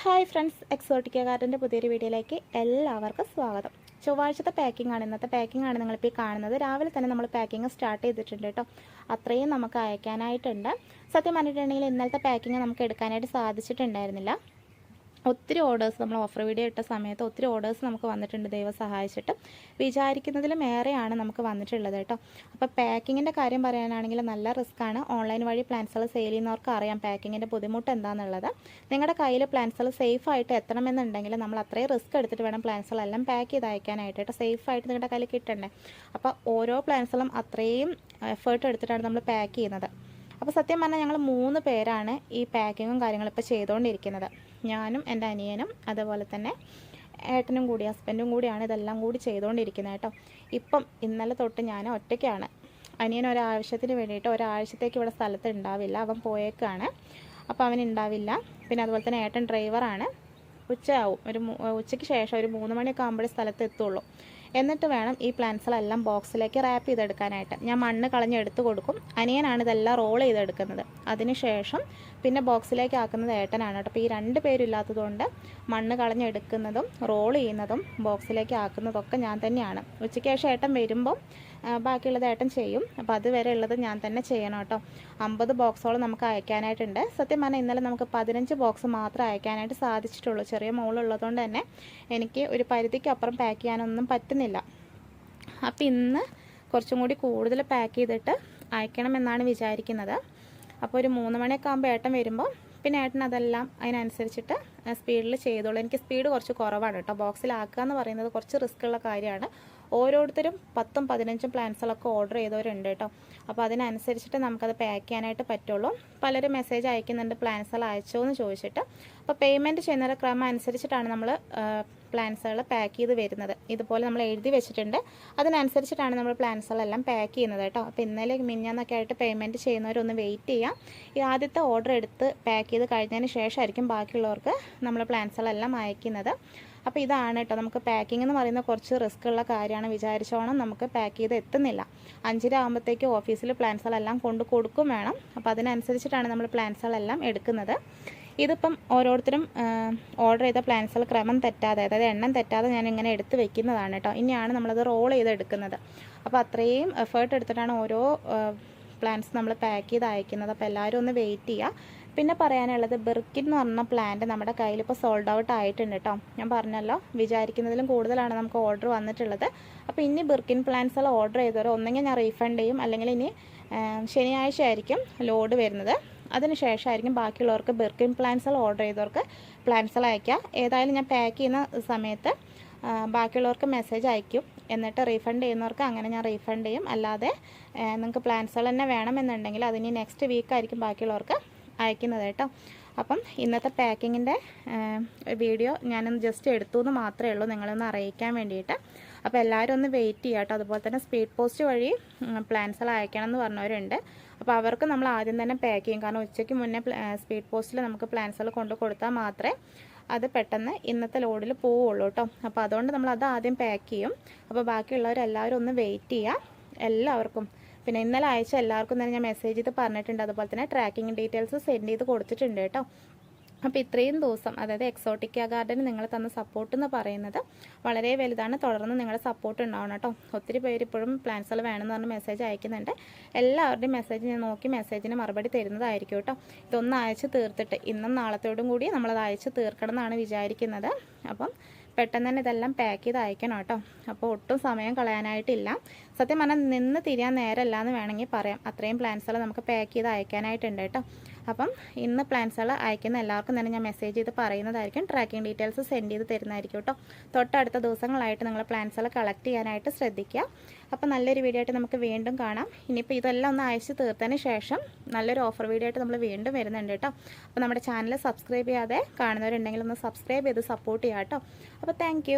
Hi friends Exotica ഗാർഡന്റെ പുതിയൊരു വീഡിയോയിലേക്ക് എല്ലാവർക്കും സ്വാഗതം. ചൊവ്വാഴ്ചത്തെ പാക്കിംഗ് ആണ്. ഇന്നത്തെ പാക്കിംഗ് ആണ് നിങ്ങളിപ്പോൾ കാണുന്നത്. രാവിലെ തന്നെ നമ്മൾ പാക്കിംഗ് സ്റ്റാർട്ട് ചെയ്തിട്ടുണ്ട് കേട്ടോ. അത്രയും നമുക്ക് അയക്കാനായിട്ടുണ്ട്. സത്യം പറഞ്ഞിട്ടുണ്ടെങ്കിൽ ഇന്നലത്തെ പാക്കിംഗ് നമുക്ക് എടുക്കാനായിട്ട് സാധിച്ചിട്ടുണ്ടായിരുന്നില്ല. ഒത്തിരി ഓർഡേഴ്സ് നമ്മൾ ഓഫർ വീഡിയോ ഇട്ട സമയത്ത് ഒത്തിരി ഓർഡേഴ്സ് നമുക്ക് വന്നിട്ടുണ്ട് ദൈവം സഹായിച്ചിട്ട്. വിചാരിക്കുന്നതിലും ഏറെയാണ് നമുക്ക് വന്നിട്ടുള്ളത് കേട്ടോ. അപ്പോൾ പാക്കിങ്ങിന്റെ കാര്യം പറയാനാണെങ്കിൽ നല്ല റിസ്ക് ആണ്. ഓൺലൈൻ വഴി പ്ലാൻസുകൾ സെയിൽ ചെയ്യുന്നവർക്ക് അറിയാം പാക്കിങ്ങിന്റെ ബുദ്ധിമുട്ട് എന്താണെന്നുള്ളത് നിങ്ങളുടെ കയ്യിൽ പ്ലാൻസുകൾ സേഫ് ആയിട്ട് എത്തണമെന്നുണ്ടെങ്കിൽ നമ്മൾ അത്രയും റിസ്ക് എടുത്തിട്ട് വേണം പ്ലാൻസുകളെല്ലാം പാക്ക് ചെയ്ത് അയക്കാനായിട്ട് കേട്ടോ. സേഫ് ആയിട്ട് നിങ്ങളുടെ കയ്യിൽ കിട്ടണ്ടേ? അപ്പോൾ ഓരോ പ്ലാൻസുകളും അത്രയും എഫേർട്ട് എടുത്തിട്ടാണ് നമ്മൾ പാക്ക് ചെയ്യുന്നത്. അപ്പോൾ സത്യം പറഞ്ഞാൽ ഞങ്ങൾ മൂന്ന് പേരാണ് ഈ പാക്കിങ്ങും കാര്യങ്ങളും ഇപ്പോൾ ചെയ്തുകൊണ്ടിരിക്കുന്നത് ഞാനും എന്റെ അനിയനും അതുപോലെ തന്നെ ഏട്ടനും കൂടി ഹസ്ബൻഡും കൂടിയാണ് ഇതെല്ലാം കൂടി ചെയ്തുകൊണ്ടിരിക്കുന്നത് കേട്ടോ. ഇപ്പം ഇന്നലെ തൊട്ട് ഞാൻ ഒറ്റയ്ക്കാണ്. അനിയൻ ഒരാവശ്യത്തിന് വേണ്ടിയിട്ട് ഒരാഴ്ചത്തേക്ക് ഇവിടെ സ്ഥലത്ത് ഉണ്ടാവില്ല. അവൻ പോയേക്കാണ്. അപ്പോൾ അവൻ ഉണ്ടാവില്ല. പിന്നെ അതുപോലെ തന്നെ ഏട്ടൻ ഡ്രൈവറാണ് ഉച്ചയാവും. ഒരു ഉച്ചയ്ക്ക് ശേഷം ഒരു മൂന്ന് മണിയൊക്കെ ആകുമ്പോഴേ സ്ഥലത്ത് എത്തുള്ളൂ. എന്നിട്ട് വേണം ഈ പ്ലാന്റ്സുകളെല്ലാം ബോക്സിലേക്ക് റാപ്പ് ചെയ്തെടുക്കാനായിട്ട്. ഞാൻ മണ്ണ് കളഞ്ഞ് എടുത്തു കൊടുക്കും. അനിയനാണ് ഇതെല്ലാം റോൾ ചെയ്തെടുക്കുന്നത്. അതിനുശേഷം പിന്നെ ബോക്സിലേക്ക് ആക്കുന്നത് ഏട്ടനാണ് കേട്ടോ. അപ്പോൾ ഈ രണ്ട് പേരില്ലാത്തതുകൊണ്ട് മണ്ണ് കളഞ്ഞെടുക്കുന്നതും റോൾ ചെയ്യുന്നതും ബോക്സിലേക്ക് ആക്കുന്നതൊക്കെ ഞാൻ തന്നെയാണ്. ഉച്ചയ്ക്ക് ശേഷം ഏട്ടൻ വരുമ്പോൾ ആ, ബാക്കിയുള്ളത് ഏട്ടൻ ചെയ്യും. അപ്പോൾ അതുവരെ ഉള്ളത് ഞാൻ തന്നെ ചെയ്യണം കേട്ടോ. അമ്പത് ബോക്സോളം നമുക്ക് അയക്കാനായിട്ടുണ്ട്. സത്യം പറഞ്ഞാൽ ഇന്നലെ നമുക്ക് പതിനഞ്ച് ബോക്സ് മാത്രം അയക്കാനായിട്ട് സാധിച്ചിട്ടുള്ളൂ. ചെറിയ മോളുള്ളതുകൊണ്ട് തന്നെ എനിക്ക് ഒരു പരിധിക്കപ്പുറം പാക്ക് ചെയ്യാനൊന്നും പറ്റുന്നില്ല. അപ്പം ഇന്ന് കുറച്ചും കൂടി കൂടുതൽ പാക്ക് ചെയ്തിട്ട് അയക്കണമെന്നാണ് വിചാരിക്കുന്നത്. അപ്പോൾ ഒരു മൂന്ന് മണിയൊക്കെ ആകുമ്പോൾ ഏട്ടൻ വരുമ്പോൾ പിന്നെ ഏട്ടൻ അതെല്ലാം അതിനനുസരിച്ചിട്ട് സ്പീഡിൽ ചെയ്തോളൂ. എനിക്ക് സ്പീഡ് കുറച്ച് കുറവാണ് കേട്ടോ. ബോക്സിലാക്കുക എന്ന് പറയുന്നത് കുറച്ച് റിസ്ക്കുള്ള കാര്യമാണ്. ഓരോരുത്തരും പത്തും പതിനഞ്ചും പ്ലാൻസുകളൊക്കെ ഓർഡർ ചെയ്തവരുണ്ട് കേട്ടോ. അപ്പോൾ അതിനനുസരിച്ചിട്ട് നമുക്കത് പാക്ക് ചെയ്യാനായിട്ട് പറ്റുള്ളൂ. പലരും മെസ്സേജ് അയക്കുന്നുണ്ട് പ്ലാൻസുകൾ അയച്ചോ എന്ന് ചോദിച്ചിട്ട്. അപ്പോൾ പേയ്മെന്റ് ചെയ്യുന്ന ക്രമം അനുസരിച്ചിട്ടാണ് നമ്മൾ പ്ലാൻസുകൾ പാക്ക് ചെയ്ത് വരുന്നത്. ഇതുപോലെ നമ്മൾ എഴുതി വെച്ചിട്ടുണ്ട്. അതിനനുസരിച്ചിട്ടാണ് നമ്മൾ പ്ലാൻസുകളെല്ലാം പാക്ക് ചെയ്യുന്നത് കേട്ടോ. അപ്പോൾ ഇന്നലെ മിഞ്ഞാന്നൊക്കെ ആയിട്ട് പേയ്മെന്റ് ചെയ്യുന്നവരൊന്ന് വെയിറ്റ് ചെയ്യാം. ഈ ആദ്യത്തെ ഓർഡർ എടുത്ത് പാക്ക് ചെയ്ത് കഴിഞ്ഞതിന് ശേഷമായിരിക്കും ബാക്കിയുള്ളവർക്ക് നമ്മൾ പ്ലാൻസുകളെല്ലാം അയക്കുന്നത്. അപ്പോൾ ഇതാണ് കേട്ടോ നമുക്ക് പാക്കിംഗ് എന്ന് പറയുന്ന കുറച്ച് റിസ്ക് ഉള്ള കാര്യമാണ്. വിചാരിച്ചോണം നമുക്ക് പാക്ക് ചെയ്ത് എത്തുന്നില്ല. അഞ്ചര ആകുമ്പോഴത്തേക്ക് ഓഫീസിൽ പ്ലാൻസുകളെല്ലാം കൊണ്ട് കൊടുക്കും വേണം. അപ്പോൾ അതിനനുസരിച്ചിട്ടാണ് നമ്മൾ പ്ലാൻസുകളെല്ലാം എടുക്കുന്നത്. ഇതിപ്പം ഓരോരുത്തരും ഓർഡർ ചെയ്ത പ്ലാൻസുകൾ ക്രമം തെറ്റാതെ അതായത് എണ്ണം തെറ്റാതെ ഞാൻ ഇങ്ങനെ എടുത്ത് വെക്കുന്നതാണ് കേട്ടോ ഇനിയാണ് നമ്മളത് റോൾ ചെയ്ത് എടുക്കുന്നത്. അപ്പോൾ അത്രയും എഫേർട്ട് എടുത്തിട്ടാണ് ഓരോ പ്ലാൻസ് നമ്മൾ പാക്ക് ചെയ്ത് അയക്കുന്നത്. അപ്പോൾ എല്ലാവരും ഒന്ന് വെയിറ്റ് ചെയ്യുക പിന്നെ പറയാനുള്ളത് ബെർക്കിൻ എന്ന് പറഞ്ഞ പ്ലാന്റ് നമ്മുടെ കയ്യിൽ ഇപ്പോൾ സോൾഡ് ഔട്ട് ആയിട്ടുണ്ട് കേട്ടോ ഞാൻ പറഞ്ഞല്ലോ വിചാരിക്കുന്നതിലും കൂടുതലാണ് നമുക്ക് ഓർഡർ വന്നിട്ടുള്ളത്. അപ്പോൾ ഇനി ബിർക്കിൻ പ്ലാന്റ്സുകൾ ഓർഡർ ചെയ്തവരോ ഒന്നെങ്കിൽ ഞാൻ റീഫണ്ട് ചെയ്യും അല്ലെങ്കിൽ ഇനി ശനിയാഴ്ച ആയിരിക്കും ലോഡ് വരുന്നത്. അതിന് ശേഷമായിരിക്കും ബാക്കിയുള്ളവർക്ക് പ്ലാന്റ്സ് പ്ലാന്റ്സുകൾ ഓർഡർ ചെയ്തവർക്ക് പ്ലാന്റ്സുകൾ അയക്കുക ഏതായാലും ഞാൻ പാക്ക് ചെയ്യുന്ന സമയത്ത് ബാക്കിയുള്ളവർക്ക് മെസ്സേജ് അയക്കും എന്നിട്ട് റീഫണ്ട് ചെയ്യുന്നവർക്ക് അങ്ങനെ ഞാൻ റീഫണ്ട് ചെയ്യും. അല്ലാതെ നിങ്ങൾക്ക് പ്ലാൻസുകൾ തന്നെ വേണമെന്നുണ്ടെങ്കിൽ അതിന് നെക്സ്റ്റ് വീക്കായിരിക്കും ബാക്കിയുള്ളവർക്ക് അയക്കുന്നത് കേട്ടോ. അപ്പം ഇന്നത്തെ പാക്കിങ്ങിന്റെ വീഡിയോ ഞാനൊന്ന് ജസ്റ്റ് എടുത്തു എന്ന് മാത്രമേ ഉള്ളൂ നിങ്ങളൊന്ന് അറിയിക്കാൻ വേണ്ടിയിട്ട്. അപ്പോൾ എല്ലാവരും ഒന്ന് വെയിറ്റ് ചെയ്യുക കേട്ടോ. അതുപോലെ തന്നെ സ്പീഡ് പോസ്റ്റ് വഴി പ്ലാൻസുകൾ അയക്കണം എന്ന് പറഞ്ഞവരുണ്ട്. അപ്പോൾ അവർക്ക് നമ്മൾ ആദ്യം തന്നെ പാക്ക് ചെയ്യും. കാരണം ഉച്ചയ്ക്ക് മുന്നേ സ്പീഡ് പോസ്റ്റിൽ നമുക്ക് പ്ലാൻസുകൾ കൊണ്ട് കൊടുത്താൽ മാത്രമേ അത് പെട്ടെന്ന് ഇന്നത്തെ ലോഡിൽ പോവുള്ളൂ കേട്ടോ. അപ്പോൾ അതുകൊണ്ട് നമ്മൾ അത് ആദ്യം പാക്ക് ചെയ്യും. അപ്പോൾ ബാക്കിയുള്ളവരെല്ലാവരും ഒന്ന് വെയിറ്റ് ചെയ്യുക എല്ലാവർക്കും പിന്നെ ഇന്നലെ അയച്ച എല്ലാവർക്കും തന്നെ ഞാൻ മെസ്സേജ് ചെയ്ത് പറഞ്ഞിട്ടുണ്ട്. അതുപോലെ തന്നെ ട്രാക്കിംഗ് ഡീറ്റെയിൽസ് സെൻഡ് ചെയ്ത് കൊടുത്തിട്ടുണ്ട് കേട്ടോ. അപ്പോൾ ഇത്രയും ദിവസം അതായത് എക്സോട്ടിക്ക ഗാർഡന് നിങ്ങൾ തന്ന സപ്പോർട്ട് എന്ന് പറയുന്നത് വളരെ വലുതാണ്. തുടർന്ന് നിങ്ങളുടെ സപ്പോർട്ട് ഉണ്ടാവണം കേട്ടോ. ഒത്തിരി പേര് ഇപ്പോഴും പ്ലാൻസുകൾ വേണമെന്ന് പറഞ്ഞ് മെസ്സേജ് അയക്കുന്നുണ്ട്. എല്ലാവരുടെയും മെസ്സേജ് ഞാൻ നോക്കി മെസ്സേജിന് മറുപടി തരുന്നതായിരിക്കും കേട്ടോ. ഇതൊന്ന് അയച്ച് തീർത്തിട്ട് ഇന്നും നാളത്തോടും കൂടി നമ്മളത് അയച്ച് തീർക്കണം എന്നാണ് വിചാരിക്കുന്നത്. അപ്പം പെട്ടെന്ന് തന്നെ ഇതെല്ലാം പാക്ക് ചെയ്ത് അയക്കണം കേട്ടോ. അപ്പോൾ ഒട്ടും സമയം കളയാനായിട്ടില്ല. സത്യം പറഞ്ഞാൽ നിന്ന് തിരിയാൻ നേരമല്ല എന്ന് വേണമെങ്കിൽ പറയാം. അത്രയും പ്ലാൻസുകൾ നമുക്ക് പാക്ക് ചെയ്ത് അയക്കാനായിട്ടുണ്ട് കേട്ടോ. അപ്പം ഇന്ന് പ്ലാൻസുകൾ അയക്കുന്ന എല്ലാവർക്കും തന്നെ ഞാൻ മെസ്സേജ് ചെയ്ത് പറയുന്നതായിരിക്കും. ട്രാക്കിംഗ് ഡീറ്റെയിൽസ് സെൻഡ് ചെയ്ത് തരുന്നതായിരിക്കും കേട്ടോ തൊട്ടടുത്ത ദിവസങ്ങളായിട്ട് നിങ്ങൾ പ്ലാൻസുകൾ കളക്ട് ചെയ്യാനായിട്ട് ശ്രദ്ധിക്കുക. അപ്പോൾ നല്ലൊരു വീഡിയോ ആയിട്ട് നമുക്ക് വീണ്ടും കാണാം. ഇനിയിപ്പോൾ ഇതെല്ലാം ഒന്ന് അയച്ച് തീർത്തതിന് ശേഷം നല്ലൊരു ഓഫർ വീഡിയോ ആയിട്ട് നമ്മൾ വീണ്ടും വരുന്നുണ്ട് കേട്ടോ അപ്പോൾ നമ്മുടെ ചാനൽ സബ്സ്ക്രൈബ് ചെയ്യാതെ കാണുന്നവരുണ്ടെങ്കിൽ ഒന്ന് സബ്സ്ക്രൈബ് ചെയ്ത് സപ്പോർട്ട് ചെയ്യാം കേട്ടോ അപ്പോൾ താങ്ക്